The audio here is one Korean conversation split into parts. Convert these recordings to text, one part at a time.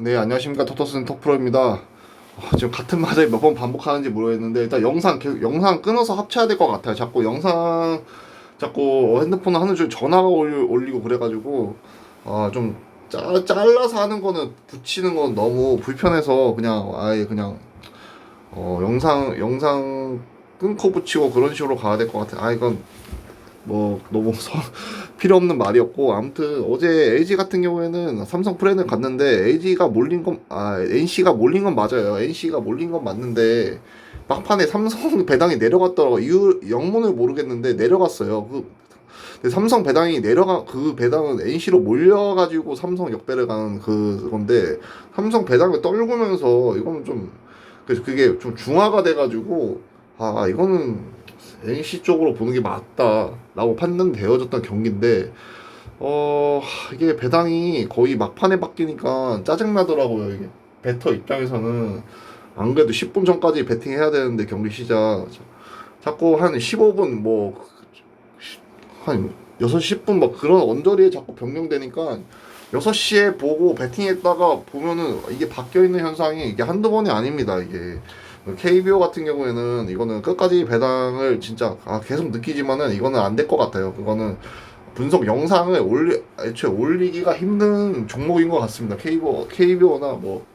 네 안녕하십니까. 토토스는 톡프로입니다. 어, 지금 같은 말을 몇 번 반복하는지 모르겠는데 일단 영상 계속 영상 끊어서 합쳐야 될 것 같아요. 자꾸 영상 자꾸 핸드폰 하는 중 전화가 올- 올리고 그래가지고 어좀 잘라서 하는 거는 붙이는 건 너무 불편해서 그냥 아예 그냥 어 영상 영상 끊고 붙이고 그런 식으로 가야 될 것 같아요. 아 이건 뭐 너무 서, 필요 없는 말이었고 아무튼 어제 LG 같은 경우에는 삼성 프렌을 갔는데 LG가 몰린 건 아 NC가 몰린 건 맞아요. NC가 몰린 건 맞는데 막판에 삼성 배당이 내려갔더라고 이유 영문을 모르겠는데 내려갔어요. 그 근데 삼성 배당이 내려가 그 배당은 NC로 몰려가지고 삼성 역배를 가는 그 건데 삼성 배당을 떨구면서 이거는 좀 그래서 그게 좀 중화가 돼가지고 아 이거는 NC 쪽으로 보는 게 맞다라고 판단되어졌던 경기인데 어 이게 배당이 거의 막판에 바뀌니까 짜증나더라고요 이게. 배터 입장에서는 안 그래도 10분 전까지 배팅해야 되는데 경기 시작. 자꾸 한 15분 뭐한 6시 10분 막 그런 언저리에 자꾸 변경되니까 6시에 보고 배팅했다가 보면은 이게 바뀌어 있는 현상이 이게 한두 번이 아닙니다 이게 KBO 같은 경우에는 이거는 끝까지 배당을 진짜 아, 계속 느끼지만은 이거는 안 될 것 같아요. 그거는 분석 영상을 올리 애초에 올리기가 힘든 종목인 것 같습니다. KBO KBO나 뭐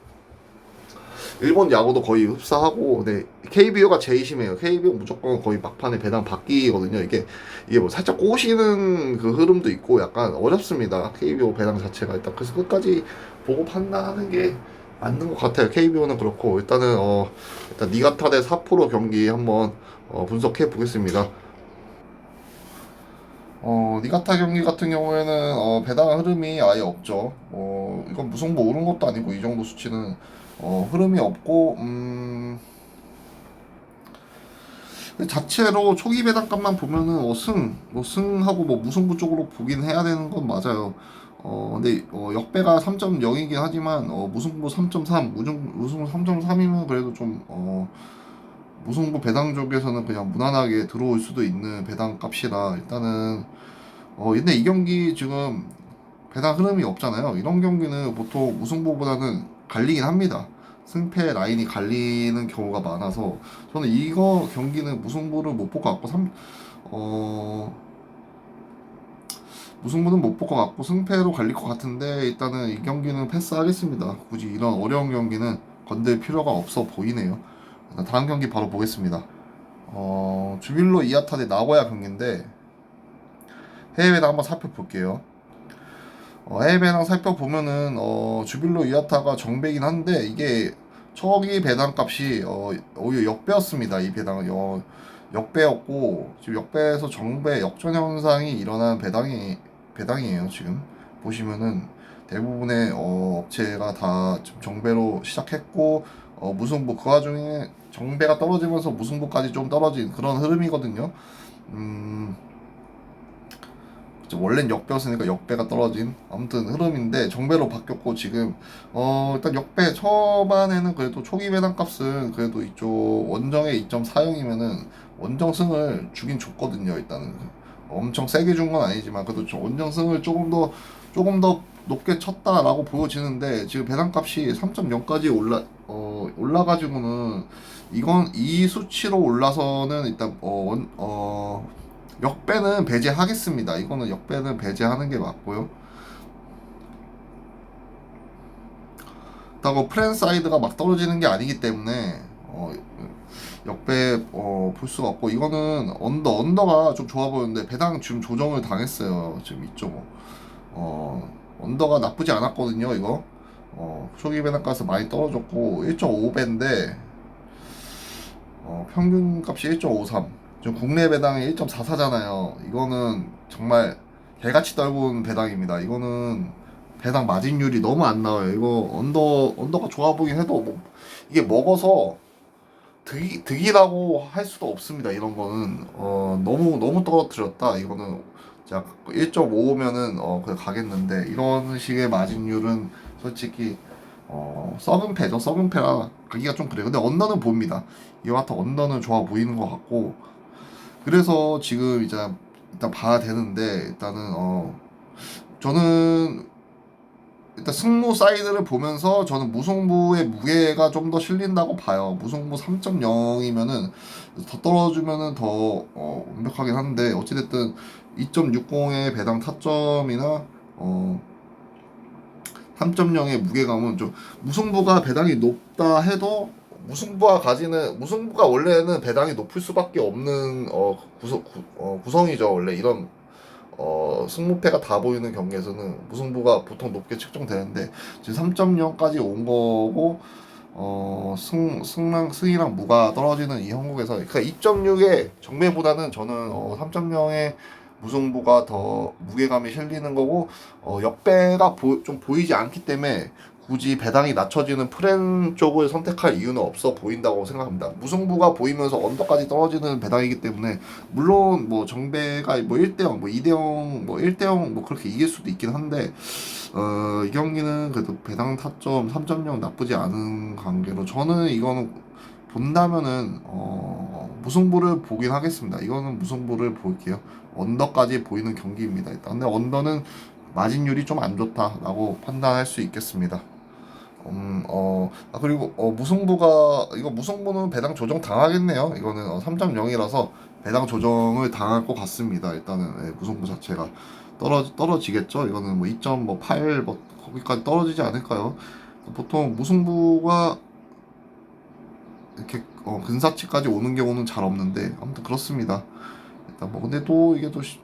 일본 야구도 거의 흡사하고 네 KBO가 제일 심해요. KBO 무조건 거의 막판에 배당 바뀌거든요. 이게 이게 뭐 살짝 꼬시는 그 흐름도 있고 약간 어렵습니다. KBO 배당 자체가 일단 그래서 끝까지 보고 판단하는 게 맞는 것 같아요. KBO는 그렇고 일단은 어 일단 니가타 대 사포로 경기 한번 어, 분석해 보겠습니다. 어 니가타 경기 같은 경우에는 어, 배당 흐름이 아예 없죠. 어 이건 무승부 오른 것도 아니고 이 정도 수치는 어, 흐름이 없고 음. 자체로 초기 배당값만 보면은 어, 승, 뭐 승하고 뭐 무승부 쪽으로 보긴 해야 되는 건 맞아요. 어 근데 어, 역배가 3.0이긴 하지만 어, 무승부 3.3, 무승 무승부 3.3이면 그래도 좀 어, 무승부 배당 쪽에서는 그냥 무난하게 들어올 수도 있는 배당 값이라 일단은 어 근데 이 경기 지금 배당 흐름이 없잖아요. 이런 경기는 보통 무승부보다는 갈리긴 합니다. 승패 라인이 갈리는 경우가 많아서 저는 이거 경기는 무승부를 못 볼 것 같고 3, 어 무승부는 못 볼 것 같고 승패로 갈릴 것 같은데 일단은 이 경기는 패스하겠습니다. 굳이 이런 어려운 경기는 건들 필요가 없어 보이네요. 다음 경기 바로 보겠습니다. 어, 주빌로 이아타 대 나고야 경기인데 해외배당 한번 살펴볼게요. 어, 해외배당 살펴보면은 어, 주빌로 이아타가 정배긴 한데 이게 초기 배당 값이 어, 오히려 역배였습니다. 이 배당은 어, 역배였고 지금 역배에서 정배 역전 현상이 일어난 배당이 배당이에요. 지금 보시면은 대부분의 어, 업체가 다 정배로 시작했고 어, 무승부 그 와중에 정배가 떨어지면서 무승부까지 좀 떨어진 그런 흐름이거든요. 음, 원래는 역배였으니까 역배가 떨어진 아무튼 흐름인데 정배로 바뀌었고 지금 어 일단 역배 초반에는 그래도 초기 배당 값은 그래도 이쪽 원정의 2.40이면은 원정승을 주긴 줬거든요 일단은 엄청 세게 준 건 아니지만 그래도 좀 원정승을 조금 더 조금 더 높게 쳤다라고 보여지는데 지금 배당 값이 3.0까지 올라 어 올라가지고는 이건 이 수치로 올라서는 일단 어, 원, 어 역배는 배제하겠습니다. 이거는 역배는 배제하는 게 맞고요. 그렇다고 프렌 사이드가 막 떨어지는 게 아니기 때문에 어, 역배 어, 볼 수가 없고 이거는 언더 언더가 좀 좋아 보이는데 배당 지금 조정을 당했어요. 지금 2.5. 어 언더가 나쁘지 않았거든요. 이거 어, 초기 배당가스 많이 떨어졌고 1.5배인데 어, 평균 값이 1.53. 지금 국내 배당이 1.44잖아요. 이거는 정말 개같이 떨군 배당입니다. 이거는 배당 마진율이 너무 안 나와요. 이거 언더 언더가 좋아 보긴 해도 뭐 이게 먹어서 득이 득이라고 할 수도 없습니다. 이런 거는 어 너무 너무 떨어뜨렸다. 이거는 자 1.5면은 어 그래 가겠는데 이런 식의 마진율은 솔직히 어 썩은 패죠. 썩은 패라 가기가 좀 그래요. 근데 언더는 봅니다. 이와 같은 언더는 좋아 보이는 것 같고 그래서 지금 이제 일단 봐야 되는데 일단은 어 저는 일단 승무 사이드를 보면서 저는 무승부의 무게가 좀 더 실린다고 봐요. 무승부 3.0이면은 더 떨어지면은 더 어, 완벽하긴 한데 어찌됐든 2.60의 배당 타점이나 어 3.0의 무게감은 좀 무승부가 배당이 높다 해도 무승부가 가지는 무승부가 원래는 배당이 높을 수밖에 없는 어, 구성, 구, 어, 구성이죠 원래 이런 어, 승무패가 다 보이는 경기에서는 무승부가 보통 높게 측정되는데 지금 3.0까지 온 거고 어, 승, 승랑, 승이랑 무가 떨어지는 이 형국에서 그러니까 2.6의 정배보다는 저는 어, 3.0의 무승부가 더 무게감이 실리는 거고 어, 역배가 보, 좀 보이지 않기 때문에 굳이 배당이 낮춰지는 프렌 쪽을 선택할 이유는 없어 보인다고 생각합니다. 무승부가 보이면서 언더까지 떨어지는 배당이기 때문에 물론 뭐 정배가 뭐 1대0, 뭐 2대0, 뭐 1대0 뭐 그렇게 이길 수도 있긴 한데 어, 이 경기는 그래도 배당 타점 3.0 나쁘지 않은 관계로 저는 이거는 본다면은 어, 무승부를 보긴 하겠습니다. 이거는 무승부를 볼게요. 언더까지 보이는 경기입니다. 일단 근데 언더는 마진율이 좀 안 좋다라고 판단할 수 있겠습니다. 음, 어, 아, 그리고, 어, 무승부가, 이거 무승부는 배당 조정 당하겠네요. 이거는 어, 3.0이라서 배당 조정을 당할 것 같습니다. 일단은, 예, 무승부 자체가. 떨어, 떨어지겠죠? 이거는 뭐 2.8, 뭐, 거기까지 떨어지지 않을까요? 보통 무승부가 이렇게, 어, 근사치까지 오는 경우는 잘 없는데, 아무튼 그렇습니다. 일단 뭐, 근데 또 이게 또, 시-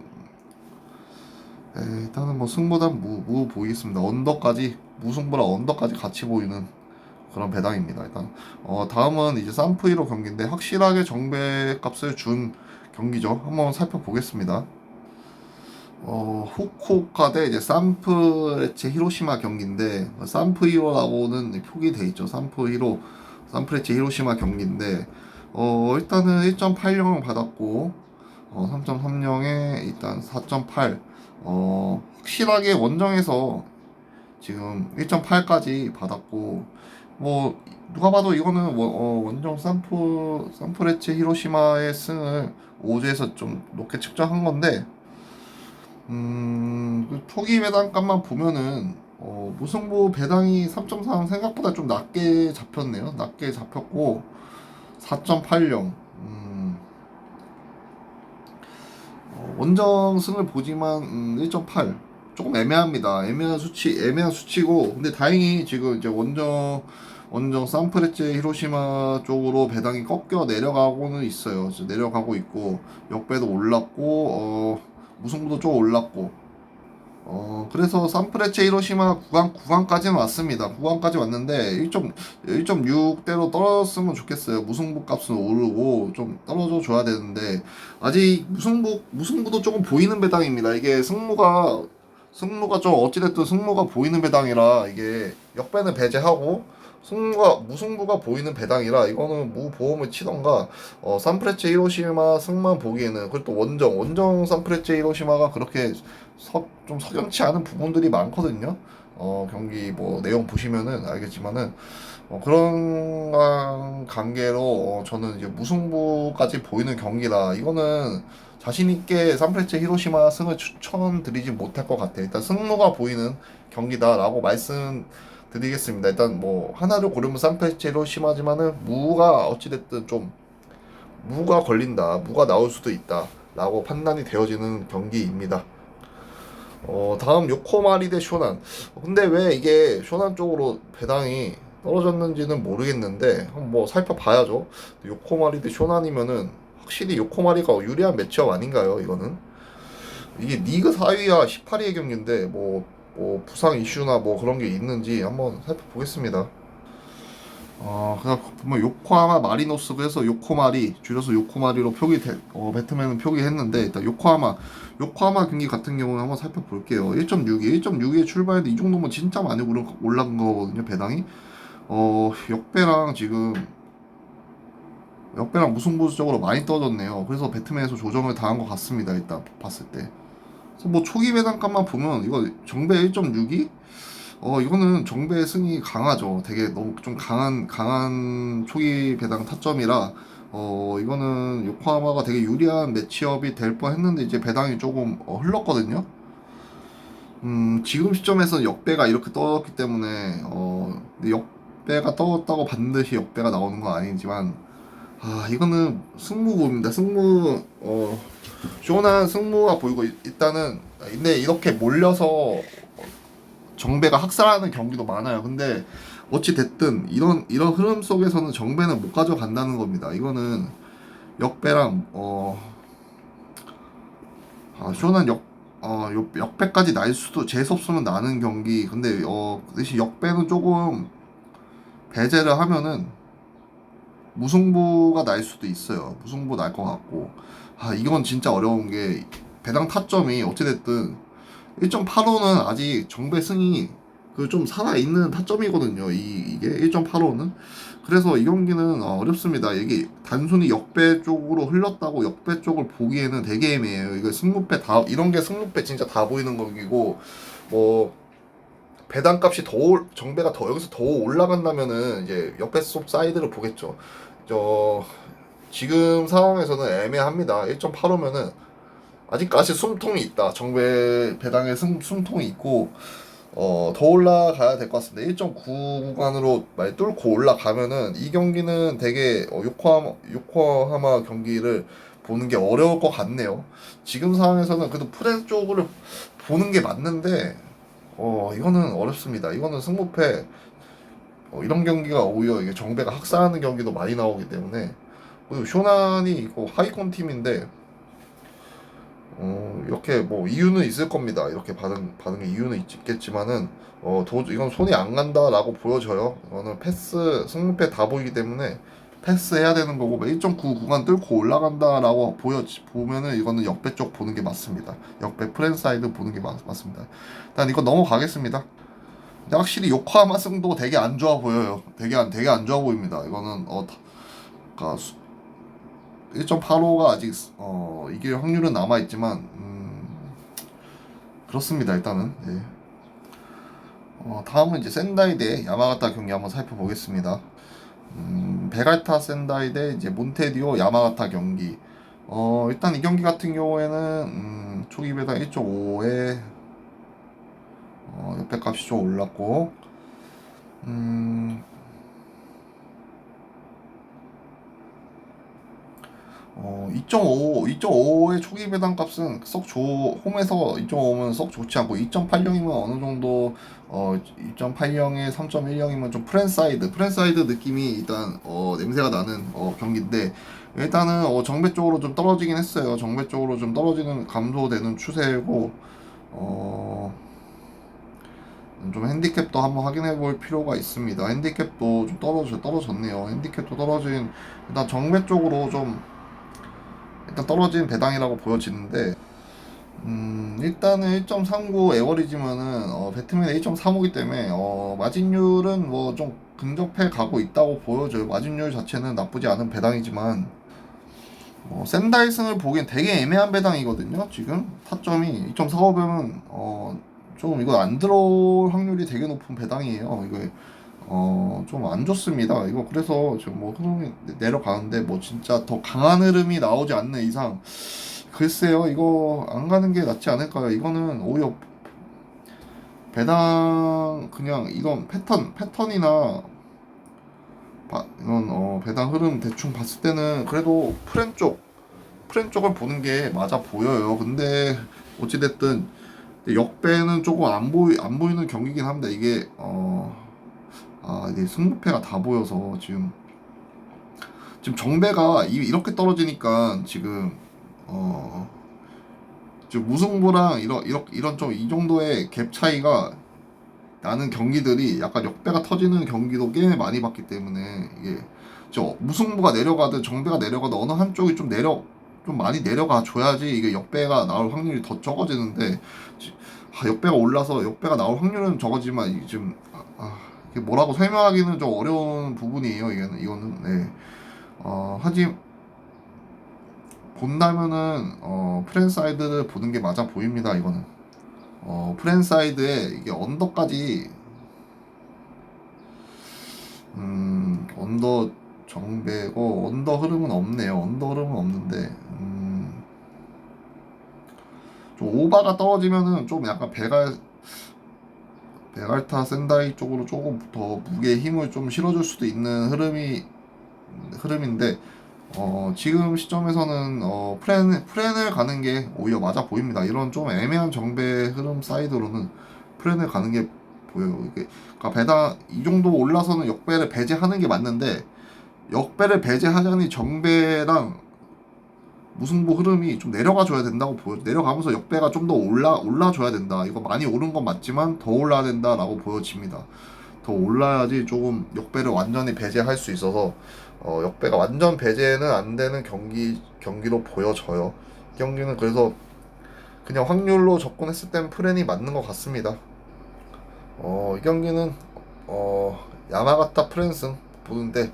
에, 일단은 뭐 승보단 무, 무 보이겠습니다. 언더까지 무승부랑 언더까지 같이 보이는 그런 배당입니다. 일단 어 다음은 이제 산프이로 경기인데 확실하게 정배 값을 준 경기죠. 한번 살펴보겠습니다. 어 후쿠오카 대 이제 산프레체 히로시마 경기인데 산프히로라고는 표기돼 있죠. 산프히로 산프레체 히로시마 경기인데 어 일단은 1.80 받았고 어 3.30에 일단 4.8 어, 확실하게 원정에서 지금 1.8까지 받았고 뭐 누가 봐도 이거는 원, 어, 원정 산프 산프레체 히로시마의 승을 5주에서 좀 높게 측정한 건데 음, 그 초기 배당값만 보면은 어, 무승부 배당이 3.3 생각보다 좀 낮게 잡혔네요. 낮게 잡혔고 4.80 음, 어, 원정 승을 보지만 음, 1.8 조금 애매합니다. 애매한 수치 애매한 수치고 근데 다행히 지금 이제 원정 원정 산프레체 히로시마 쪽으로 배당이 꺾여 내려가고는 있어요. 내려가고 있고 역배도 올랐고 어, 무승부도 좀 올랐고 어 그래서 산프레체 히로시마 구간 구간까지는 왔습니다. 구간까지 왔는데 1점 1.6대로 떨어졌으면 좋겠어요. 무승부 값은 오르고 좀 떨어져 줘야 되는데 아직 무승부 무승부도 조금 보이는 배당입니다. 이게 승무가 승무가 좀 어찌됐든 승무가 보이는 배당이라 이게 역배는 배제하고 승무가 무승부가 보이는 배당이라 이거는 무보험을 치던가 어 산프레체 히로시마 승만 보기에는 그리고 또 원정 원정 산프레체 히로시마가 그렇게 석, 좀 석연치 않은 부분들이 많거든요. 어 경기 뭐 내용 보시면은 알겠지만은 어, 그런 관계로 어, 저는 이제 무승부까지 보이는 경기라 이거는 자신 있게 산프레체 히로시마 승을 추천드리지 못할 것 같아요. 일단 승무가 보이는 경기다라고 말씀드리겠습니다. 일단 뭐 하나를 고르면 산프레체 히로시마지만은 무가 어찌됐든 좀 무가 걸린다, 무가 나올 수도 있다라고 판단이 되어지는 경기입니다. 어, 다음 요코마리 대 쇼난. 근데 왜 이게 쇼난 쪽으로 배당이 떨어졌는지는 모르겠는데 한번 뭐 살펴봐야죠. 요코마리 대 쇼난이면은 확실히 요코마리가 유리한 매치업 아닌가요? 이거는 이게 리그 4위와 18위의 경기인데 뭐, 뭐 부상 이슈나 뭐 그런 게 있는지 한번 살펴보겠습니다. 어, 그냥 보면 요코하마 마리노스 그래서 요코마리 줄여서 요코마리로 표기 돼, 어, 배트맨은 표기했는데 일단 요코하마 요코하마 경기 같은 경우는 한번 살펴볼게요. 1.62 1.62에 출발했는데 이 정도면 진짜 많이 올라간 거거든요 배당이. 어 역배랑 지금 역배랑 무승부적으로 많이 떨어졌네요. 그래서 배트맨에서 조정을 당한 것 같습니다. 일단 봤을 때. 그래서 뭐 초기 배당값만 보면 이거 정배 1.62? 어 이거는 정배 승이 강하죠. 되게 너무 좀 강한 강한 초기 배당 타점이라 어 이거는 요코하마가 되게 유리한 매치업이 될 뻔했는데 이제 배당이 조금 어, 흘렀거든요. 음, 지금 시점에서는 역배가 이렇게 떠졌기 때문에 어, 역배가 떠졌다고 반드시 역배가 나오는 건 아니지만 아 이거는 승무구입니다. 승무 어 쇼난 승무가 보이고 일- 일단은 근데 이렇게 몰려서 정배가 학살하는 경기도 많아요. 근데 어찌 됐든 이런 이런 흐름 속에서는 정배는 못 가져간다는 겁니다. 이거는 역배랑 어 아, 쇼는 역 어, 역- 역배까지 날 수도 재수 없으면 나는 경기. 근데 어, 그 대신 역배는 조금 배제를 하면은 무승부가 날 수도 있어요. 무승부 날 것 같고. 아, 이건 진짜 어려운 게 배당 타점이 어찌됐든 1.85는 아직 정배 승이 그 좀 살아있는 타점이거든요. 이, 이게 1.85는. 그래서 이 경기는 어, 어렵습니다. 이게 단순히 역배 쪽으로 흘렀다고 역배 쪽을 보기에는 애매해요. 이거 승무패 다 이런 게 승무패 진짜 다 보이는 경기고 뭐 배당값이 더 올- 정배가 더 여기서 더 올라간다면은 이제 옆에 속 사이드를 보겠죠. 저 지금 상황에서는 애매합니다. 1.85면은 아직까지 숨통이 있다. 정배 배당에 숨, 숨통이 있고 어, 더 올라가야 될 것 같습니다. 1.9 구간으로 많이 뚫고 올라가면은 이 경기는 되게 어, 요코하마, 요코하마 경기를 보는 게 어려울 것 같네요. 지금 상황에서는 그래도 프레스 쪽을 보는 게 맞는데 어, 이거는 어렵습니다. 이거는 승부패 어, 이런 경기가 오히려 이게 정배가 학살하는 경기도 많이 나오기 때문에 그리고 쇼난이 이거 하이콘 팀인데 어, 이렇게 뭐 이유는 있을 겁니다. 이렇게 받은 게 이유는 있- 있겠지만은 어, 도 이건 손이 안 간다라고 보여져요. 이거는 패스 승패 다 보이기 때문에 패스해야 되는 거고 1.9 구간 뚫고 올라간다라고 보여 보면은 이거는 역배 쪽 보는 게 맞습니다. 역배 프랜사이드 보는 게 맞, 맞습니다. 일단 이거 넘어가겠습니다. 확실히 요코하마 승도 되게 안 좋아 보여요. 되게 안 되게 안 좋아 보입니다. 이거는 어 수- 1.85가 아직 어 이길 확률은 남아 있지만 음, 그렇습니다. 일단은 예. 어, 다음은 이제 센다이 대 야마가타 경기 한번 살펴보겠습니다. 음, 베갈타 센다이 대 이제 몬테디오 야마가타 경기. 어, 일단 이 경기 같은 경우에는 음, 초기 배당 1.5에 어, 옆에 값이 좀 올랐고 음, 어, 2.5, 2.5의 초기 배당 값은 썩 좋, 홈에서 2.5면 썩 좋지 않고 2.80이면 어느 정도 어, 2.80에 3.10이면 좀 프랜사이드, 프랜사이드 느낌이 일단 어, 냄새가 나는 어, 경기인데 일단은 어, 정배 쪽으로 좀 떨어지긴 했어요. 정배 쪽으로 좀 떨어지는 감소되는 추세고 어, 좀 핸디캡도 한번 확인해 볼 필요가 있습니다. 핸디캡도 좀 떨어져 떨어졌네요. 핸디캡도 떨어진 일단 정배 쪽으로 좀 일단 떨어진 배당이라고 보여지는데 음, 일단은 1.39 에버리지면은 어, 배트맨의 1.35이기 때문에 어, 마진율은 뭐 좀 근접해 가고 있다고 보여져요. 마진율 자체는 나쁘지 않은 배당이지만 어, 샌다이슨을 보기엔 되게 애매한 배당이거든요. 지금 타점이 2.45배면 어, 좀 이거 안 들어올 확률이 되게 높은 배당이에요. 이거 어, 좀 안 좋습니다. 이거 그래서 지금 뭐 흐름이 내려가는데 뭐 진짜 더 강한 흐름이 나오지 않는 이상 글쎄요, 이거 안 가는 게 낫지 않을까요? 이거는 오히려 배당 그냥 이건 패턴 패턴이나 바- 이건 어, 배당 흐름 대충 봤을 때는 그래도 프렌 쪽 프렌 쪽을 보는 게 맞아 보여요. 근데 어찌 됐든 역배는 조금 안 보이 안 보이는 경기긴 합니다. 이게 어 아, 이게 승부패가 다 보여서 지금 지금 정배가 이, 이렇게 떨어지니까 지금 어 지금 무승부랑 이런 이런 이런 좀 이 정도의 갭 차이가 나는 경기들이 약간 역배가 터지는 경기도 꽤 많이 봤기 때문에 이게 저 무승부가 내려가든 정배가 내려가든 어느 한쪽이 좀 내려 좀 많이 내려가 줘야지 이게 역배가 나올 확률이 더 적어지는데 지- 아, 역배가 올라서 역배가 나올 확률은 적어지만 지금 아, 아, 이게 뭐라고 설명하기는 좀 어려운 부분이에요. 이거는 이거는 네. 어, 하지 본다면은 어, 프랜사이드를 보는 게 맞아 보입니다. 이거는 어, 프랜사이드에 이게 언더까지 음, 언더 정배고 언더 흐름은 없네요. 언더 흐름은 없는데 음, 좀 오바가 떨어지면은 좀 약간 배가 베갈타 센다이 쪽으로 조금 더 무게 힘을 좀 실어줄 수도 있는 흐름이 흐름인데 어, 지금 시점에서는 어, 프렌 프렌을 가는 게 오히려 맞아 보입니다. 이런 좀 애매한 정배 흐름 사이드로는 프렌을 가는 게 보여요. 그러니까 배당 이 정도 올라서는 역배를 배제하는 게 맞는데 역배를 배제하자니 정배랑 무승부 흐름이 좀 내려가 줘야 된다고 보여 내려가면서 역배가 좀 더 올라 올라 줘야 된다. 이거 많이 오른 건 맞지만 더 올라야 된다라고 보여집니다. 더 올라야지 조금 역배를 완전히 배제할 수 있어서 어, 역배가 완전 배제는 안 되는 경기 경기로 보여져요. 이 경기는 그래서 그냥 확률로 접근했을 땐 프렌이 맞는 것 같습니다. 어, 이 경기는 어, 야마가타 프렌승 보는데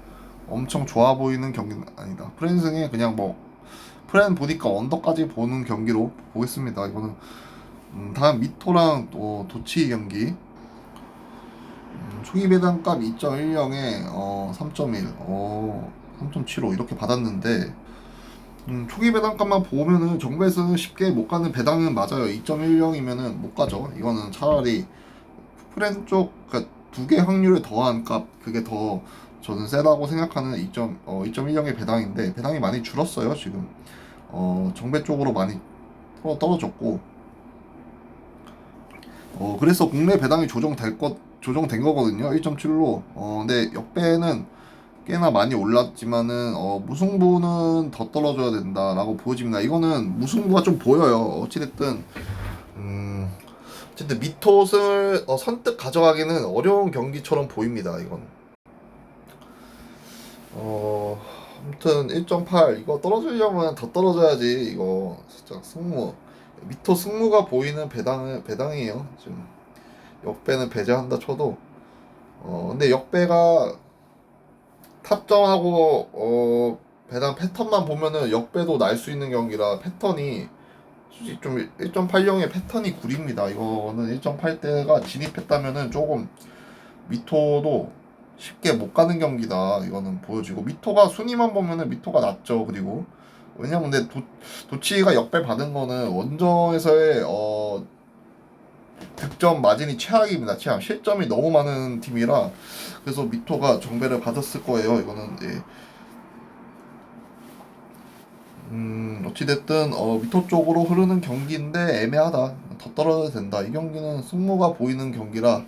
엄청 좋아 보이는 경기는 아니다. 프렌승이 그냥 뭐 프렌 보니까 언더까지 보는 경기로 보겠습니다. 이거는 음, 다음 미토랑 또 도치 경기 음, 초기 배당값 2.10에 어, 3.1, 어, 3.75 이렇게 받았는데 음, 초기 배당값만 보면은 정배에서는 쉽게 못 가는 배당은 맞아요. 2.10이면은 못 가죠. 이거는 차라리 프렌 쪽, 그러니까 두 개 확률을 더한 값, 그게 더 저는 세다고 생각하는 2. 어, 2.10의 배당인데 배당이 많이 줄었어요 지금. 어, 정배 쪽으로 많이 떨어- 떨어졌고. 어, 그래서 국내 배당이 조정될 것, 조정된 거거든요. 1.7로. 어, 근데 역배는 꽤나 많이 올랐지만은, 어, 무승부는 더 떨어져야 된다라고 보여집니다. 이거는 무승부가 좀 보여요. 어찌됐든, 음, 어쨌든 미톳을 어, 선뜻 가져가기는 어려운 경기처럼 보입니다. 이건. 어, 아무튼 1.8 이거 떨어지려면 더 떨어져야지 이거. 진짜 승무 미토 승무가 보이는 배당은 배당이에요. 지금 역배는 배제한다 쳐도. 어 근데 역배가 탑점하고 어 배당 패턴만 보면은 역배도 날 수 있는 경기라 패턴이 솔직히 좀 1.80의 패턴이 구립니다. 이거는 1.8대가 진입했다면은 조금 미토도 쉽게 못 가는 경기다. 이거는 보여지고. 미토가 순위만 보면은 미토가 낫죠 그리고. 왜냐면 근데 도, 도치가 역배 받은 거는 원정에서의 어 득점 마진이 최악입니다. 최악. 실점이 너무 많은 팀이라 그래서 미토가 정배를 받았을 거예요 이거는. 예. 음 어찌됐든 어 미토 쪽으로 흐르는 경기인데 애매하다. 더 떨어져야 된다. 이 경기는 승무가 보이는 경기라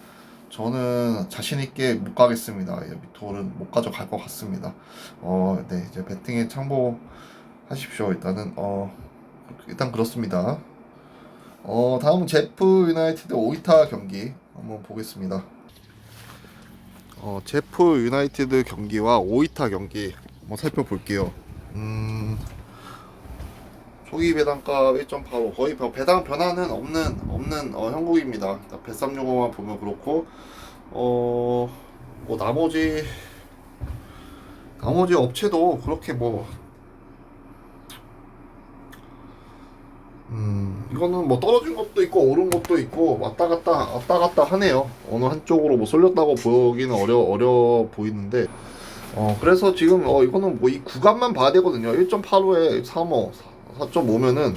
저는 자신 있게 못 가겠습니다. 예, 미토는 못 가져갈 것 같습니다. 어, 네, 이제 배팅에 참고하십시오. 일단은 어, 일단 그렇습니다. 어, 다음은 제프 유나이티드 오이타 경기 한번 보겠습니다. 어, 제프 유나이티드 경기와 오이타 경기 한번 살펴볼게요. 음, 초기 배당값 1.85 거의 뭐 배당 변화는 없는 없는 어, 형국입니다. 10365만 보면 그렇고 어 뭐 나머지 나머지 업체도 그렇게 뭐 음, 이거는 뭐 떨어진 것도 있고 오른 것도 있고 왔다 갔다 왔다 갔다 하네요. 어느 한쪽으로 뭐 쏠렸다고 보기는 어려 어려 보이는데 어 그래서 지금 어 이거는 뭐 이 구간만 봐야 되거든요. 1.85에 3호 4.5면은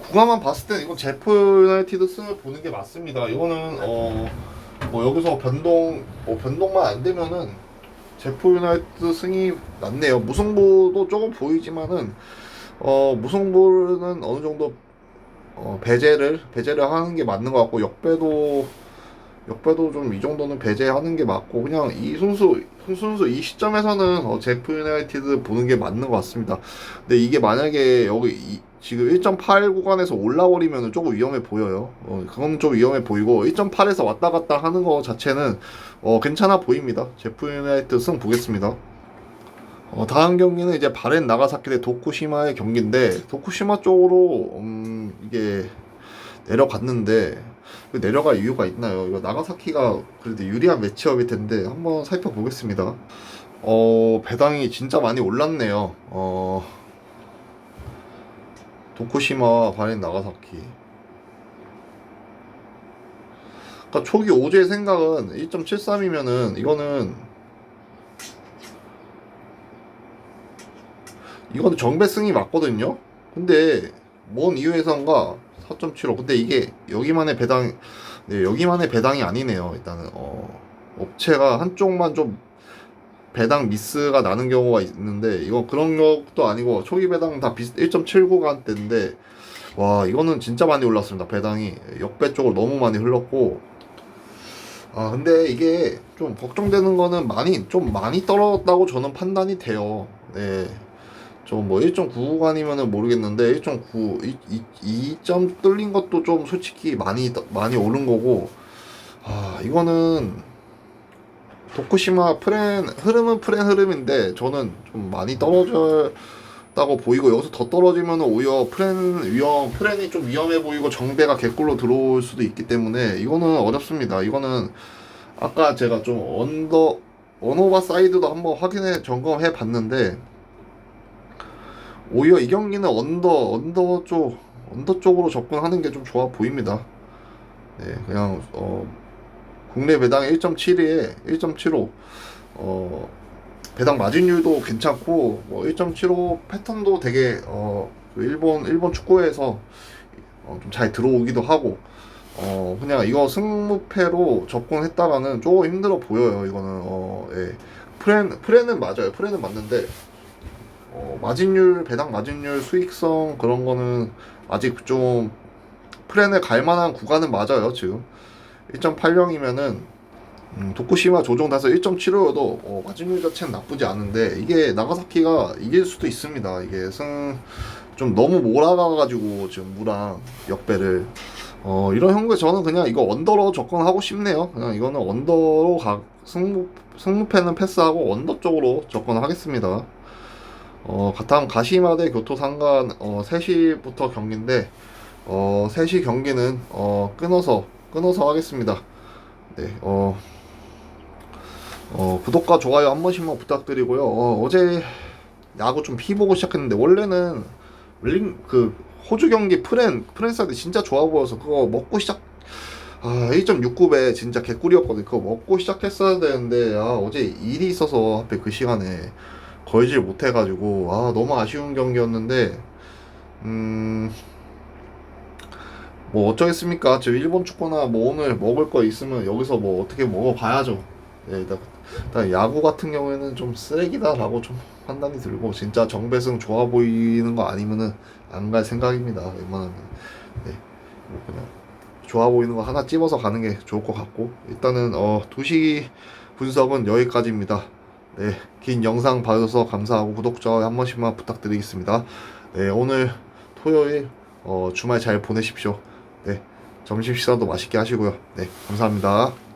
구간만 봤을 때 이건 제프 유나이티드 승을 보는 게 맞습니다. 이거는 어 뭐 여기서 변동 뭐 변동만 안 되면은 제프 유나이티드 승이 낫네요. 무승부도 조금 보이지만은 어 무승부는 어느 정도 어 배제를 배제를 하는 게 맞는 것 같고 역배도 역배도 좀 이 정도는 배제하는 게 맞고 그냥 이 순수 순수 이 시점에서는 어, 제프 유나이티드 보는 게 맞는 것 같습니다. 근데 이게 만약에 여기 이, 지금 1.8 구간에서 올라버리면 조금 위험해 보여요. 어, 그건 좀 위험해 보이고 1.8에서 왔다 갔다 하는 거 자체는 어, 괜찮아 보입니다. 제프 유나이티드 승 보겠습니다. 어, 다음 경기는 이제 바렌 나가사키 대 도쿠시마의 경기인데 도쿠시마 쪽으로 음, 이게 내려갔는데 그 내려갈 이유가 있나요? 이거 나가사키가 그래도 유리한 매치업일 텐데 한번 살펴보겠습니다. 어 배당이 진짜 많이 올랐네요. 어 도쿠시마 바렌 나가사키. 그러니까 초기 오제의 생각은 1.73이면은 이거는 이거는 정배승이 맞거든요. 근데 뭔 이유에선가 4.75 근데 이게 여기만의 배당 네, 여기만의 배당이 아니네요. 일단은 어, 업체가 한쪽만 좀 배당 미스가 나는 경우가 있는데 이거 그런 것도 아니고 초기 배당 다 비슷 1.79간대인데 와 이거는 진짜 많이 올랐습니다. 배당이 역배 쪽으로 너무 많이 흘렀고 아 근데 이게 좀 걱정되는 거는 많이 좀 많이 떨어졌다고 저는 판단이 돼요. 네. 좀뭐 1.99간이면은 모르겠는데 1.9 2점 뚫린 것도 좀 솔직히 많이 떠- 많이 오른 거고 아 이거는 도쿠시마 프렌 흐름은 프렌 흐름인데 저는 좀 많이 떨어졌다고 보이고 여기서 더 떨어지면 오히려 프렌 위험 프렌이 좀 위험해 보이고 정배가 개꿀로 들어올 수도 있기 때문에 이거는 어렵습니다. 이거는 아까 제가 좀 언더 언오바 사이드도 한번 확인해 점검해 봤는데 오히려 이 경기는 언더 언더 쪽 언더 쪽으로 접근하는 게 좀 좋아 보입니다. 네, 그냥 어 국내 배당 1.72에 1.75 어 배당 마진율도 괜찮고 뭐 1.75 패턴도 되게 어그 일본 일본 축구에서 어, 좀잘 들어오기도 하고 어 그냥 이거 승무패로 접근했다가는 조금 힘들어 보여요 이거는 어 예. 프렌 프렌은 맞아요 프렌은 맞는데 어, 마진율 배당 마진율 수익성 그런 거는 아직 좀 프렌에 갈 만한 구간은 맞아요 지금. 1.80이면은 음, 도쿠시마 조정 다서 1.75여도 어, 마진율 자체는 나쁘지 않은데 이게 나가사키가 이길 수도 있습니다. 이게 승 좀 너무 몰아가가지고 지금 무랑 역배를. 어 이런 형국에 저는 그냥 이거 언더로 접근하고 싶네요. 그냥 이거는 언더로 가 승무 승무패는 패스하고 언더 쪽으로 접근하겠습니다 어, 가탐 가시마대 교토 상간 어, 3시부터 경기인데 어, 3시 경기는 어, 끊어서 끊어서 하겠습니다. 네. 어, 어, 구독과 좋아요 한 번씩만 부탁드리고요. 어, 어제 야구 좀 피보고 시작했는데 원래는 링 그 호주 경기 프렌 프렌사드 진짜 좋아 보여서 그거 먹고 시작 아 1.69배 진짜 개꿀이었거든. 그거 먹고 시작했어야 되는데 아 어제 일이 있어서 하필 그 시간에 걸질 못해가지고 아 너무 아쉬운 경기였는데 음. 뭐 어쩌겠습니까? 저 일본 축구나 뭐 오늘 먹을 거 있으면 여기서 뭐 어떻게 먹어봐야죠. 예, 일단, 일단 야구 같은 경우에는 좀 쓰레기다라고 좀 판단이 들고 진짜 정배승 좋아 보이는 거 아니면은 안 갈 생각입니다. 웬만하면 네, 뭐 그냥 좋아 보이는 거 하나 찝어서 가는 게 좋을 것 같고 일단은 어 2시 분석은 여기까지입니다. 네, 긴 영상 봐주셔서 감사하고 구독 좋아요 한 번씩만 부탁드리겠습니다. 네, 오늘 토요일 어, 주말 잘 보내십시오. 네, 점심 식사도 맛있게 하시고요. 네, 감사합니다.